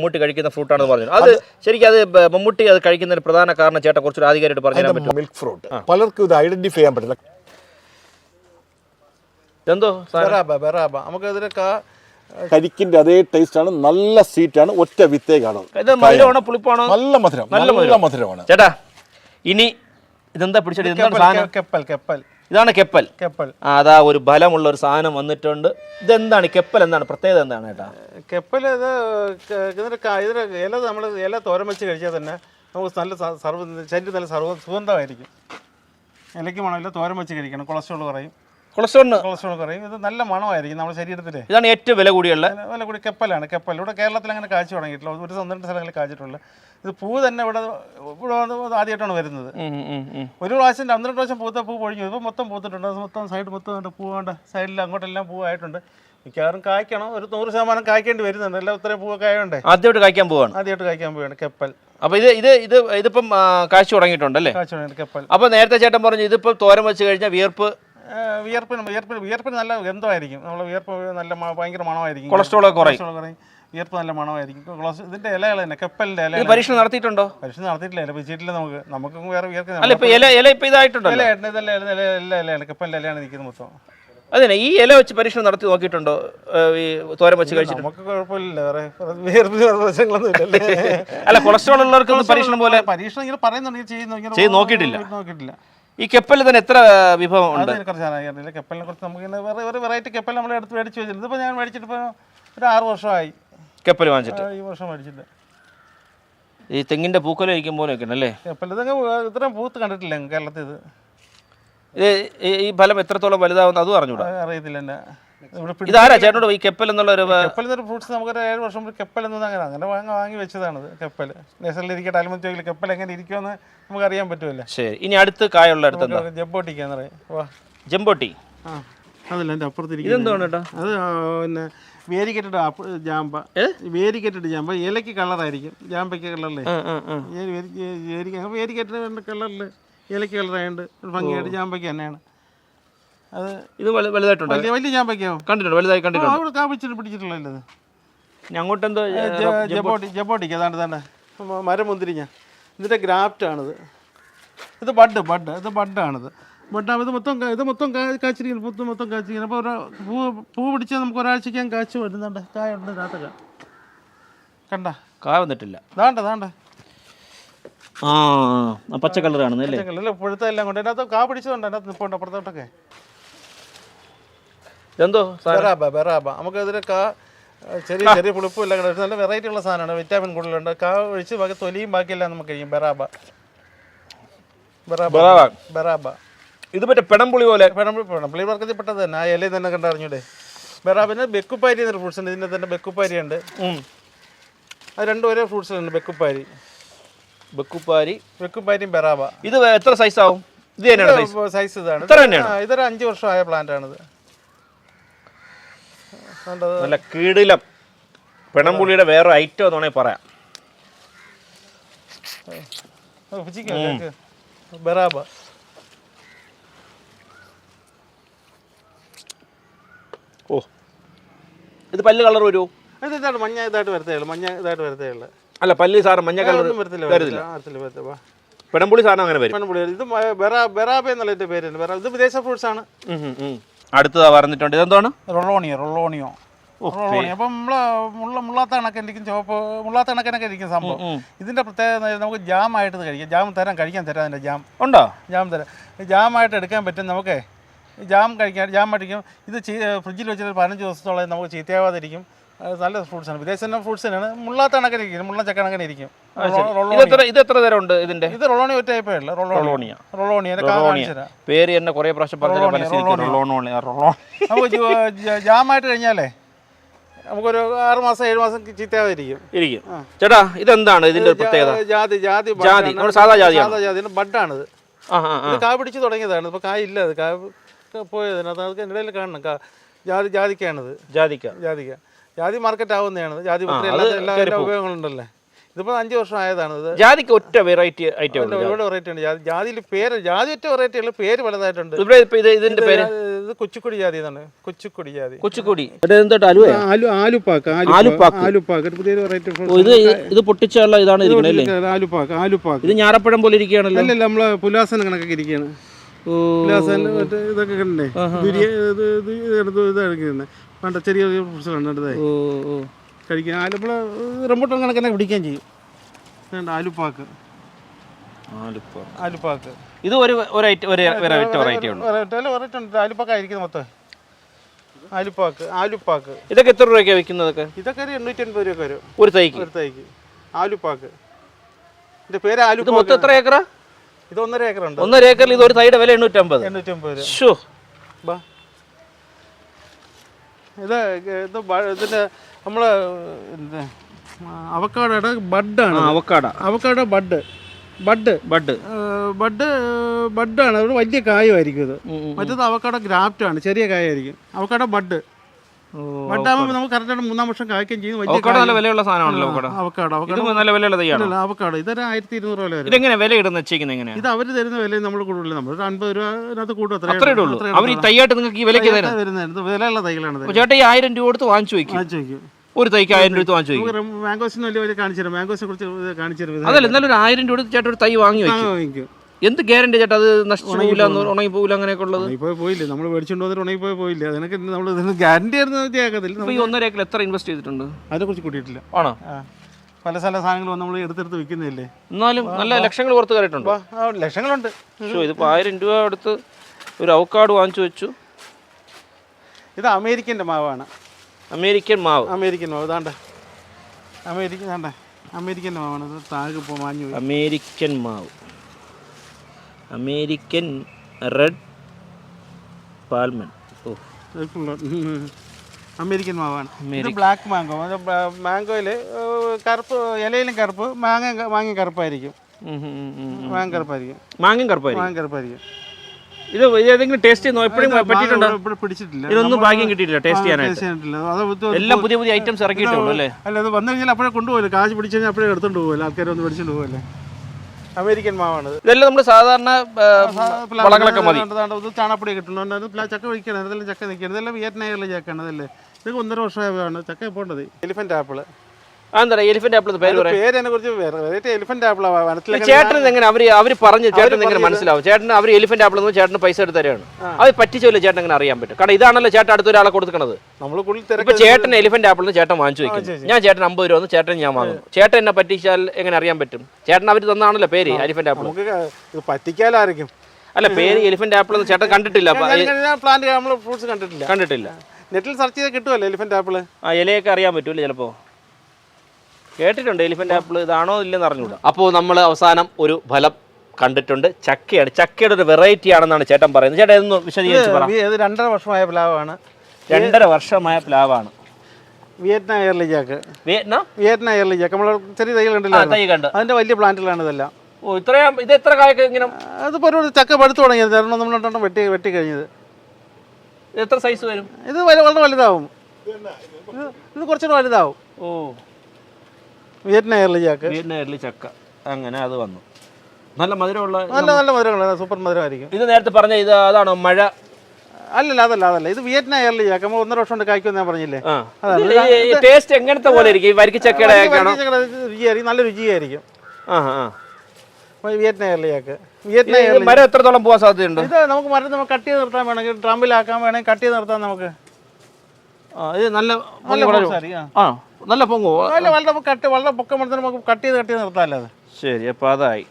മമ്മൂട്ടി കഴിക്കുന്ന ഫ്രൂട്ടാണെന്ന് പറഞ്ഞു അത് ശരിക്കും അത് മമ്മൂട്ടി അത് കഴിക്കുന്നതിന് പ്രധാന കാരണം ചേട്ടാ കുറച്ചൊരു ആധികാരിയിട്ട് പറഞ്ഞു തരാൻ പറ്റും. മിൽക്ക് ഫ്രൂട്ട് പലർക്കും ഇത് ഐഡന്റിഫൈ ചെയ്യാൻ പറ്റില്ല. എന്തോ നമുക്ക് ഇതിന് കാ കരിക്കിന്റെ അതേ ടേസ്റ്റ് ആണ് നല്ല സ്വീറ്റ് ആണ് ഒറ്റ വിത്തേ കാണും പുളിപ്പാണോ? നല്ല മധുരം നല്ല മധുരമാണ്. ചേട്ടാ ഇനി ഇതെന്താ പിടിച്ചെടുക്കൽ കെപ്പൽ കെപ്പൽ. ഇതാണ് കെപ്പൽ. കെപ്പൽ. അതാ ഒരു ബലമുള്ള ഒരു സാധനം വന്നിട്ടുണ്ട്. ഇതെന്താണ് കെപ്പൽ എന്താണ്? പ്രത്യേകത എന്താണ് ഏട്ടാ? കെപ്പൽ ഇത് ഇതിന്റെ ഇല നമ്മൾ ഇല തോരൻ വെച്ച് കഴിച്ചാൽ തന്നെ നമുക്ക് നല്ല സർവ ശരീരം നല്ല സർവ സുഗന്ധമായിരിക്കും. ഇലയ്ക്ക് മണമില്ല തോരൻ വെച്ച് കഴിക്കണം. കൊളസ്ട്രോൾ കുറയും. കൊളസ്ട്രോളിന്. കൊളസ്ട്രോൾ കുറയും ഇത് നല്ല മണമായിരിക്കും നമ്മുടെ ശരീരത്തിൽ ഇതാണ് ഏറ്റവും വില കൂടിയുള്ള. വില കൂടി കെപ്പലാണ്. കെപ്പൽ ഇവിടെ കേരളത്തിൽ അങ്ങനെ കാഴ്ച തുടങ്ങിയിട്ടില്ല. ഒരു സ്വന്തം സ്ഥലങ്ങളിൽ കാഴ്ചയിട്ടുള്ള ഇത് പൂ തന്നെ ഇവിടെ ഇവിടെ ആദ്യമായിട്ടാണ് വരുന്നത്. ഒരു പ്രാവശ്യം രണ്ട് പ്രാവശ്യം പൂത്ത പൂ പൊഴിഞ്ഞു. ഇപ്പോൾ മൊത്തം പൂത്തിട്ടുണ്ട്. മൊത്തം സൈഡ് മൊത്തം ഉണ്ട് പൂ സൈഡിൽ അങ്ങോട്ടെല്ലാം പൂവായിട്ടുണ്ട് മിക്കവാറും കായ്ക്കണം. ഒരു നൂറ് ശതമാനം കായ്ക്കേണ്ടി വരുന്നുണ്ട്. എല്ലാം ഇത്രയും പൂവൊക്കെ ആയതുകൊണ്ടേ ആദ്യമായിട്ട് കായ്ക്കാൻ പോവാണ്. ആദ്യമായിട്ട് കായ്ക്കാൻ പോവാണ് കെപ്പൽ. അപ്പൊ ഇത് ഇത് ഇത് ഇതിപ്പം കാഴ്ച തുടങ്ങിയിട്ടുണ്ടല്ലേ കാഴ്ച തുടങ്ങിയിട്ട് കെപ്പൽ. അപ്പൊ നേരത്തെ ചേട്ടൻ പറഞ്ഞു ഇതിപ്പോ തോരം വെച്ച് കഴിഞ്ഞാൽ വിയർപ്പ് വിയർപ്പിന് വിയർപ്പിന് വിയർപ്പിന് നല്ല ഗന്ധമായിരിക്കും. നമ്മൾ വിയർപ്പ് നല്ല ഭയങ്കര മണമായിരിക്കും. കൊളസ്ട്രോൾ കുറയും. കുറയും. വിയർപ്പ് നല്ല മണമായിരിക്കും. കൊളസ്ട്രോൾ ഇതിന്റെ ഇലകൾ തന്നെ കപ്പലിന്റെ ഇല പരീക്ഷണം നടത്തിയിട്ടുണ്ടോ? പരീക്ഷണം നടത്തിയിട്ടില്ല. ഇല വെച്ചിട്ടില്ല നമുക്ക്. നമുക്ക് വേറെ വിയർക്ക് ഇല ഇല ഇപ്പൊ ഇതല്ല ഇല ഇല ഇല കെപ്പലിന്റെ ഇലയാണ് നിൽക്കുന്നത് മൊത്തം. അതന്നെ ഈ ഇല വെച്ച് പരീക്ഷണം നടത്തി നോക്കിയിട്ടുണ്ടോ? ഈ തോരൻ വെച്ച് കഴിച്ചിട്ട്? നമുക്ക് കുഴപ്പമില്ല. വേറെ പ്രശ്നങ്ങളൊന്നും അല്ല കൊളസ്ട്രോൾ ഉള്ളവർക്ക് പരീക്ഷണം പോലെ പരീക്ഷണം ഇങ്ങനെ പറയുന്നുണ്ടെങ്കിൽ ചെയ്യുന്നു നോക്കിയിട്ടില്ല. നോക്കിയിട്ടില്ല. ഈ കെപ്പലിൽ തന്നെ എത്ര വിഭവം ഉണ്ട്? കുറച്ച് കെപ്പലിനെ കുറിച്ച് നമുക്ക് വേറെ ഒരു വെറൈറ്റി കെപ്പൽ നമ്മൾ എടുത്ത് മേടിച്ച് വെച്ചിട്ടുണ്ട്. ഇതിപ്പോൾ ഞാൻ മേടിച്ചിട്ട് ഇപ്പോൾ ഒരു ആറ് വർഷമായി. കെപ്പൽ വാങ്ങിച്ചിട്ട്? ഈ വർഷം മേടിച്ചിട്ട്. ഈ തെങ്ങിന്റെ പൂക്കല ഇരിക്കും പോലെ ഒക്കെ അല്ലേ കെപ്പൽ ഇത്രയും പൂത്ത് കണ്ടിട്ടില്ല കേരളത്തിൽ ഇത്? ഈ- ഫലം എത്രത്തോളം വലുതാവുന്ന അതും അറിഞ്ഞൂടാ. അറിയത്തില്ല എന്നെ. ഇതാരാ? ചേട്ടനോട് ഈ കെപ്പൽ എന്നുള്ള ഒരു കെപ്പൽ എന്നൊരു ഫ്രൂട്ട്സ് നമുക്കൊരു ഏഴ് വർഷം മുമ്പ് കെപ്പൽ എന്നത് അങ്ങനെ അങ്ങനെ വാങ്ങി വാങ്ങി വെച്ചതാണ് കെപ്പൽ. നേഴ്സറിൽ ഇരിക്കട്ടെ അലുമത്തി ചോദിക്കില്ല കെപ്പൽ എങ്ങനെ ഇരിക്കുമെന്ന് നമുക്ക് അറിയാൻ പറ്റുമല്ലോ. ശരി. ഇനി അടുത്ത് കായുള്ള അടുത്ത് എന്താ? പറയാം പറയും. വാ. ജംബോട്ടി. ആ. അതല്ല എന്റെ അപ്പുറത്ത് ഇതെന്താണ് കേട്ടോ അത് പിന്നെ വേരിക്കറ്റഡ് ജാമ്പ. വേരിക്കറ്റഡ് ജാമ്പ. ഇലയ്ക്ക് കളറായിരിക്കും. ജാമ്പയ്ക്ക് കളറിലേ വേരിക്കറ്റഡ് കളറിൽ ഇലയ്ക്ക് കളറായതുകൊണ്ട് ഭംഗിയായിട്ട് ജാമ്പയ്ക്ക് തന്നെയാണ്. അത് ഇത് വലുതായിട്ടുണ്ട്? വലിയ ഞാൻ ജാമ്പയ്ക്കാവും കണ്ടിട്ടുണ്ട് വലുതായി കണ്ടിട്ടുണ്ട്. കാപ്പിച്ചിട്ട് പിടിച്ചിട്ടുള്ളത് ഞങ്ങോട്ടെന്തോ ജബോട്ടി ജബോട്ടിക്ക് അതാണ്ട് തന്നെ മരം മുന്തിരിഞ്ഞ ഇതിന്റെ ഗ്രാഫ്റ്റാണിത്. ഇത് ബഡ് ബഡ്. ഇത് ബഡാണിത്. ബഡ് ഇത് മൊത്തം ഇത് മൊത്തം കാച്ചിരിക്കുന്നു മൊത്തം മൊത്തം കാച്ചിരിക്കുന്നു. അപ്പോൾ ഒരു പൂ പൂ പിടിച്ചാൽ നമുക്ക് ഒരാഴ്ചയ്ക്കാൻ കാച്ചു വരുന്നുണ്ട്. കായ ഉണ്ട് ഇതിനകത്തൊക്കെ. കണ്ട? കായ വന്നിട്ടില്ല. ദാണ്ട ദാണ്ട ആ പച്ച കളറാണ് അല്ലേ? അല്ല പുഴുത്ത എല്ലാം കൊണ്ട് അതിനകത്ത് കാ പിടിച്ചതുണ്ട്. അതിനകത്ത് നിൽപ്പുണ്ട് അപ്പുറത്തോട്ടൊക്കെ. സാ- ബെറാബ ബെറാബ. നമുക്ക് ഇതിന് കാ ചെറിയ ചെറിയ പുളിപ്പും എല്ലാം കൂടെ നല്ല വെറൈറ്റി ഉള്ള സാധനമാണ്. വിറ്റാമിൻ കൂടുതലുണ്ട്. കാ ഒഴിച്ച് ബാക്കി തൊലിയും ബാക്കിയെല്ലാം നമുക്ക് കഴിയും ബെറാബ. ബെറാബ. ബറാബ. ബെറാബ. ഇത് മറ്റേ പെടംപുളി പോലെ. പെടംപുളി പെടംപുളി വർക്കത്തിൽ പെട്ടത് തന്നെ. ആ ഇലയിൽ തന്നെ കണ്ടറിഞ്ഞൂടെ ബെറാബിന് ബെക്കുപ്പാരി എന്നൊരു ഫ്രൂട്ട്സ് ഉണ്ട്. ഇതിന്റെ തന്നെ ബെക്കുപ്പാരി ഉണ്ട്. ഉം. അത് രണ്ടും ഒരേ ഫ്രൂട്ട്സ് ഉണ്ട് ബെക്കുപ്പാരി. ബക്കുപ്പാരി. ബെക്കുപ്പാരിയും ബെറാബ. ഇത് എത്ര സൈസ് ആവും? ഇത് തന്നെയാണ് സൈസ് സൈസ് ഇതാണ്. ഇത്ര തന്നെയാണോ? ആ, ഇതൊരു അഞ്ച് വർഷമായ പ്ലാന്റ് ആണിത്. നല്ല കീടിലം. പിണംപുളിയുടെ വേറെ ഐറ്റം എന്ന് വേണമെങ്കിൽ പറയാം. ബറാബ. ഓ. ഇത് പല്ല് കളർ വരുമോ ഇത് ഇതാണ് മഞ്ഞ ഇതായിട്ട് വരത്തേ ഉള്ളൂ. മഞ്ഞ ഇതായിട്ട് വരത്തേ ഉള്ളൂ. അല്ല പല്ല് സാറ് മഞ്ഞ കളർ വരത്തില്ല വരത്തില്ല. വരത്തില്ല. വാ. സാധനം അങ്ങനെ വരും. മണ്ണുപുളി ഇത് ബെറാബ എന്നുള്ള പേരുണ്ട്. ബെറാ ഇത് വിദേശ ഫ്രൂട്ട്സ് ആണ്. അടുത്തതാ പറഞ്ഞിട്ടുണ്ട്. ഇതെന്താണ്? റൊളോണിയോ റൊളോണിയോ. റൊളോണിയോ. അപ്പം നമ്മൾ മുള്ള മുള്ളാത്ത കണക്കെനിക്കും ചുവപ്പ് മുള്ളാത്ത കണക്കിനൊക്കെ ഇരിക്കും സംഭവം. ഇതിന്റെ പ്രത്യേകത നമുക്ക് ജാം ആയിട്ട് കഴിക്കാം. ജാം തരാം കഴിക്കാൻ തരാം അതിന്റെ ജാം. ഉണ്ടോ? ജാം തരാം. ജാമായിട്ട് എടുക്കാൻ പറ്റും നമുക്കേ. ജാം കഴിക്കാൻ ജാം അടിക്കും. ഇത് ഫ്രിഡ്ജിൽ വെച്ചിട്ട് പതിനഞ്ച് ദിവസത്തോളം നമുക്ക് ചീത്തയാവാതിരിക്കും. നല്ല ഫ്രൂട്ട്സാണ് വിദേശ ഫ്രൂട്ട്സ് തന്നെയാണ്. മുള്ളാത്ത കണക്കിന് ഇരിക്കും. മുള്ള ചക്ക കണക്കിന് ഇരിക്കും. ഇതെത്ര ഇത് റൊളോണി എത്ര തരം ഉണ്ട് ഇതിന്റെ ഇത് റൊളോണി ഒറ്റ ടൈപ്പേ ഉള്ളൂ റൊളോണിയ. റൊളോണിയ. റൊളോണി അതിന്റെ കാ കാണിച്ചു തരാം. പേര് തന്നെ കുറെ പ്രാവശ്യം പറഞ്ഞു റൊളോണിയ, ജാമായിട്ട് കഴിഞ്ഞാലേ നമുക്കൊരു ആറ് മാസം ഏഴ് മാസം ചീത്തയാതെ ഇരിക്കും. ചേട്ടാ ഇതെന്താണ് ഇതിന്റെ പ്രത്യേകത? ജാതി ജാതി ജാതി. സാധാ ജാതിയാണോ? സാധാ ജാതി. ബഡാണിത്. കാ പിടിച്ച് തുടങ്ങിയതാണ്. ഇപ്പൊ കായ ഇല്ല. അത് കാ പോയതിനകത്ത് പോയതിന്. അത് ഇടയിൽ കാണണം. ജാതി ജാതിക്കാണിത്. ജാതിക്ക. ജാതിക്ക. ജാതി മാർക്കറ്റ് ആവുന്നതാണ് ജാതി പത്രി അത് എല്ലാ എല്ലാ എല്ലാ കയറിപ്പോവും. ഉപയോഗങ്ങളുണ്ടല്ലേ ഇതിപ്പോ അഞ്ച് വർഷം ആയതാണ് ഇത് ജാതിക്ക് ഒറ്റ വെറൈറ്റി ഐറ്റം അതിൽ ഒരുപാട് വെറൈറ്റി ഉണ്ട് ജാതി ജാതിയിൽ പേര് ജാതി ഒറ്റ വെറൈറ്റി ഉള്ള പേര് പലതായിട്ടുണ്ട് ഇവിടെ ഇപ്പൊ ഇത് ഇതിന്റെ പേര് ഇത് കൊച്ചുക്കുടി ജാതി എന്നാണ് കുച്ചിക്കുടി ജാതി കൊച്ചുകൂടി എന്തോട്ട് അലുവ ആലു ആലുപ്പാക്ക് ആലുപ്പാക്ക്. ആലുപ്പാക്ക് പുതിയൊരു വെറൈറ്റി ഇത് ഇത് പൊട്ടിച്ചുള്ള ഇതാണ് ഇരിക്കുന്നത് അല്ലേ ആലുപ്പാക്ക് ആലുപ്പാക്ക് ഇത് ഞാറപ്പഴം പോലെ ഇരിക്കുകയാണല്ലോ അല്ലല്ല നമ്മളെ പുലാസന കണക്കൊക്കെ ഇരിക്കുകയാണ് ഓ പുലാസന മറ്റേ ഇതൊക്കെ കണ്ടേ ദുരിയ ഇത് ഇത് എടുത്ത് ഇത് എടുക്കുന്നത് വേണ്ട ചെറിയ ചെറിയ ഫ്രൂട്ട്സ് കണ്ടത് ഓ ഓ. കഴിക്കാൻ ആലപ്പുഴ റംബൂട്ടാൻ കണക്കിനെ പിടിക്കുകയും ചെയ്യും. വേണ്ട ആലുപ്പാക്ക്. ആലുപ്പ ആലുപ്പാക്ക്. ഇത് ഒരു ഒരു ഐറ്റം ഒരു വെറൈറ്റി വെറൈറ്റി ഉണ്ട്. ആലുപ്പാക്ക ആയിരിക്കുന്നത് മൊത്തം. ആലുപ്പാക്ക് ആലുപ്പാക്ക്. ഇതൊക്കെ എത്ര രൂപയ്ക്കാണ് വിൽക്കുന്നതൊക്കെ ഇതൊക്കെ? ഒരു എണ്ണൂറ്റി അൻപത് രൂപ വരും. ഒരു തൈക്ക്? ഒരു തൈക്ക്. ആലുപ്പാക്ക്. ഇതിന്റെ പേര് ആലു മൊത്തം എത്ര ഏക്കറാ? ഇത് ഒന്നര ഏക്കർ ഉണ്ട് ഒന്നര ഏക്കറിൽ ഇത് ഒരു തൈയുടെ വില എണ്ണൂറ്റമ്പത്. എണ്ണൂറ്റമ്പത് രൂപ. ഷോ ബാ. ഇത് ഇത് നമ്മൾ എന്താ അവക്കാടയുടെ ആണ് avocado. Avocado bud. Bud. Bud. Bud ബഡാണ്. ഒരു വലിയ കായമായിരിക്കും ഇത്. മറ്റേത് അവക്കാട ഗ്രാഫ്റ്റ് ആണ് ചെറിയ കായായിരിക്കും. Avocado bud. ബഡാകുമ്പോൾ നമുക്ക് കറക്റ്റായിട്ട് മൂന്നാം വർഷം കായ്ക്കുകയും ചെയ്യും. വലിയ അവക്കാട നല്ല വിലയുള്ള സാധനമാണല്ലോ അവക്കാട. അവക്കാട അവക്കാട ഇത് നല്ല വിലയുള്ള തൈയാണോ അല്ല അവക്കാട. ഇതൊരു ആയിരത്തി ഇരുന്നൂറ് വില വരും ഇതെങ്ങനെ വില ഇടുന്ന വെച്ചേക്കുന്നത് എങ്ങനെയാ? ഇത് അവർ തരുന്ന വില നമ്മൾ കൂടുതൽ നമ്മൾ ഒരു അൻപത് രൂപ അതിനകത്ത് കൂടും അത്രേ ഇടുള്ളൂ അവർ ഈ തൈയായിട്ട് നിങ്ങൾക്ക് ഈ വിലയ്ക്ക് തരാം വരുന്നത് വിലയുള്ള തൈകളാണ് ഇത് ചേട്ടാ ഈ ആയിരം രൂപ കൊടുത്ത് വാങ്ങിച്ചു വെക്കും വാങ്ങിച്ചു വയ്ക്കും. ഒരു തൈക്ക് ആയിരം രൂപ വാങ്ങിച്ചു മാംഗോസിന് വലിയ കാണിച്ചു തരാം. മാംഗോസിനെ കുറിച്ച് കാണിച്ചു തരാം. അതല്ല എന്നാലും ഒരു ആയിരം രൂപ ചേട്ടൻ ഒരു തൈ വാങ്ങി വാങ്ങിക്കും എന്ത് ഗ്യാരണ്ടി ചേട്ടാ? അത് നശിച്ചു പോകില്ല ഉണങ്ങി പോകില്ല അങ്ങനെയൊക്കെ ഉള്ളത് ഉണങ്ങിപ്പോയി പോയില്ലേ? നമ്മൾ മേടിച്ചുകൊണ്ട് വന്നിട്ട് ഉണങ്ങിപ്പോയി പോയില്ല? അതിനൊക്കെ നമ്മൾ ഗ്യാരണ്ടി ആയിരുന്നു ഈ ഒന്നര ഏക്കർ എത്ര ഇൻവെസ്റ്റ് ചെയ്തിട്ടുണ്ട്? അതിനെ കുറിച്ച് കൂട്ടിയിട്ടില്ല. ആണോ? പല സ്ഥല സാധനങ്ങൾ നമ്മൾ എടുത്തെടുത്ത് വിൽക്കുന്നില്ലേ? എന്നാലും നല്ല ലക്ഷങ്ങൾ പുറത്ത് കയറിയിട്ടുണ്ട് ലക്ഷങ്ങളുണ്ട്. ഷോ ഇതിപ്പോ ആയിരം രൂപ എടുത്ത് ഒരു അവക്കാട് വാങ്ങിച്ചു വെച്ചു. ഇത് അമേരിക്കന്റെ മാവാണ്. അമേരിക്കൻ മാവ്. അമേരിക്കൻ മാവ് ഇതാണ്ട്. അമേരിക്കൻ അമേരിക്കൻ അമേരിക്കന്റെ മാവാണ്. ഇത് താഴെ ഇപ്പോൾ മാഞ്ഞു പോയി. അമേരിക്കൻ മാവ്. അമേരിക്കൻ റെഡ് പാൽമൻ ഓ. അമേരിക്കൻ മാവാണ്. Black mango. മാംഗോയിൽ കറുപ്പ് ഇലയിലും കറുപ്പ് മാങ്ങ മാങ്ങ കറുപ്പായിരിക്കും. മാങ്ങ കറുപ്പായിരിക്കും. മാങ്ങയും കറുപ്പായിരിക്കും. മാങ്ങ കറുപ്പായിരിക്കും. ഇത് ഏതെങ്കിലും ടേസ്റ്റ് ചെയ്യുന്നോ എപ്പോഴും പറ്റിയിട്ടുണ്ടോ? പിടിച്ചിട്ടില്ല. ഇതൊന്നും ഭാഗ്യം കിട്ടിയിട്ടില്ല ടേസ്റ്റ് ചെയ്യാനായിട്ട്. എല്ലാം പുതിയ പുതിയ ഐറ്റംസ് ഇറക്കിയിട്ടുള്ളൂ അല്ലേ? അല്ല അത് വന്നു കഴിഞ്ഞാൽ അപ്പോഴേ കൊണ്ടുപോകില്ല കാശ് പിടിച്ചു കഴിഞ്ഞാൽ അപ്പോഴേ എടുത്തോണ്ട് പോകുമല്ലോ ആൾക്കാർ ഒന്ന് പിടിച്ചോണ്ട് പോകുമല്ലേ അമേരിക്കൻ മാവാണ്. ഇതെല്ലാം നമ്മൾ സാധാരണ വളങ്ങളൊക്കെ മതി. ഇത് ചാണപ്പൊടി കിട്ടുന്നുണ്ട് അത് പ്ലാ- ചക്ക ഒഴിക്കണം. ഇതെല്ലാം ചക്ക നിൽക്കണം. ഇതെല്ലാം വിയറ്റ്നാമിലെ ചക്കാണ് ഇതല്ലേ. ഇത് ഒന്നര വർഷമായതാണ്. ചക്ക പോണ്ടത് എലിഫന്റ് ആപ്പിൾ അതെന്താ എലിഫന്റ് ആപ്പിൾ പേര് പറയാം? ചേട്ടൻ എങ്ങനെ അവർ അവർ പറഞ്ഞു ചേട്ടൻ എങ്ങനെ മനസ്സിലാവും? ചേട്ടൻ അവർ എലിഫന്റ് ആപ്പിൾ എന്ന് ചേട്ടന് പൈസ എടുത്ത് തരാണ്. അത് പറ്റിച്ചല്ലേ ചേട്ടൻ എങ്ങനെ അറിയാൻ പറ്റും. കാരണം ഇതാണല്ലോ ചേട്ടൻ അടുത്ത ഒരാളെ കൊടുക്കണത്. ഇപ്പൊ ചേട്ടൻ എലിഫന്റ് ആപ്പിൾ എന്ന് ചേട്ടൻ വാങ്ങിച്ചു വെക്കും. ഞാൻ ചേട്ടൻ അമ്പത് രൂപ ചേട്ടൻ ഞാൻ വാങ്ങും. ചേട്ടൻ എന്നെ പറ്റിച്ചാൽ എങ്ങനെ അറിയാൻ പറ്റും? ചേട്ടൻ അവർ തന്നാണല്ലോ പേര് എലിഫന്റ് ആപ്പിൾ പറ്റിക്കാലായിരിക്കും അല്ല പേര് എലിഫന്റ് ആപ്പിൾ എന്ന് ചേട്ടൻ കണ്ടിട്ടില്ല. കണ്ടിട്ടില്ല. കണ്ടിട്ടില്ല. നെറ്റിൽ സെർച്ച് ചെയ്ത് കിട്ടുമല്ലോ എലിഫന്റ് ആപ്പിൾ ആ ഇലയൊക്കെ അറിയാൻ പറ്റൂല ചിലപ്പോ? കേട്ടിട്ടുണ്ട് എലിഫന്റ് ആപ്പിൾ ഇതാണോ ഇല്ലെന്ന് അറിഞ്ഞൂടാ അപ്പോൾ നമ്മൾ അവസാനം ഒരു ഫലം കണ്ടിട്ടുണ്ട്. ചക്കയാണ്. ചക്കയുടെ ഒരു വെറൈറ്റി ആണെന്നാണ് ചേട്ടൻ പറയുന്നത്. ചേട്ടൻ ഇതൊന്ന് വിശദീകരിച്ചു പറ. ഇത് രണ്ടര വർഷമായ പ്ലാവാണ്. രണ്ടര വർഷമായ പ്ലാവാണ്. Vietnam early jack Vietnam? Vietnam early jack നമ്മൾ ചെറിയ തൈകൾ ആ, കണ്ടില്ല തൈ കണ്ട്. അതിന്റെ വലിയ പ്ലാന്റുകളാണ് ഇതെല്ലാം. ഓ ഇത്രയും ഇത് എത്ര കായൊക്കെ ഇങ്ങനെ അതിപ്പോൾ ഒരു ചക്ക പഴുത്തു തുടങ്ങിയത് കാരണം നമ്മൾ രണ്ടെണ്ണം വെട്ടി വെട്ടി കഴിഞ്ഞത്. ഇത് എത്ര സൈസ് വരും? ഇത് വളരെ വലുതാവും. ഇത് ഇത് കുറച്ചുകൂടെ വലുതാവും. ഓ. വിയറ്റ്നാം എയർലി വിയറ്റ്നാം വിയറ്റ്നാമിലെ ചക്ക. അങ്ങനെ അത് വന്നു. നല്ല മധുരമുള്ള നല്ല നല്ല മധുരങ്ങളാണ് സൂപ്പർ മധുരമായിരിക്കും. ഇത് നേരത്തെ പറഞ്ഞ ഇത് അതാണോ മഴ? അല്ലല്ല അതല്ല അതല്ല. ഇത് വിയറ്റ്നാം എയർലി ചക്ക. നമ്മൾ ഒന്നര വർഷം കൊണ്ട് കായ്ക്കും ഞാൻ പറഞ്ഞില്ലേ? ടേസ്റ്റ് എങ്ങനത്തെ പോലെ ഇരിക്കും? ഈ വരിക്ക ചക്കയുടെ ആണോ രുചിയായിരിക്കും നല്ല രുചിയായിരിക്കും. ആ. ആ വിയറ്റ്നാം എയർലി ചക്ക. വിയറ്റ്നാം മരം എത്രത്തോളം പോകാൻ സാധ്യതയുണ്ട്? ഇത് നമുക്ക് മരം നമുക്ക് കട്ട് ചെയ്ത് നിർത്താൻ വേണമെങ്കിൽ ഡ്രമ്മിലാക്കാൻ വേണമെങ്കിൽ കട്ട് ചെയ്ത് നിർത്താൻ നമുക്ക്. ഇത് നല്ല നല്ല. ആ. നല്ല പൊങ്ങോ. അല്ല വളരെ കട്ട് വളരെ പൊക്കം എടുത്ത് നമുക്ക് കട്ട് ചെയ്ത് കട്ട് ചെയ്ത് നിർത്താമല്ലോ അത്. ശരി അപ്പൊ അതായി.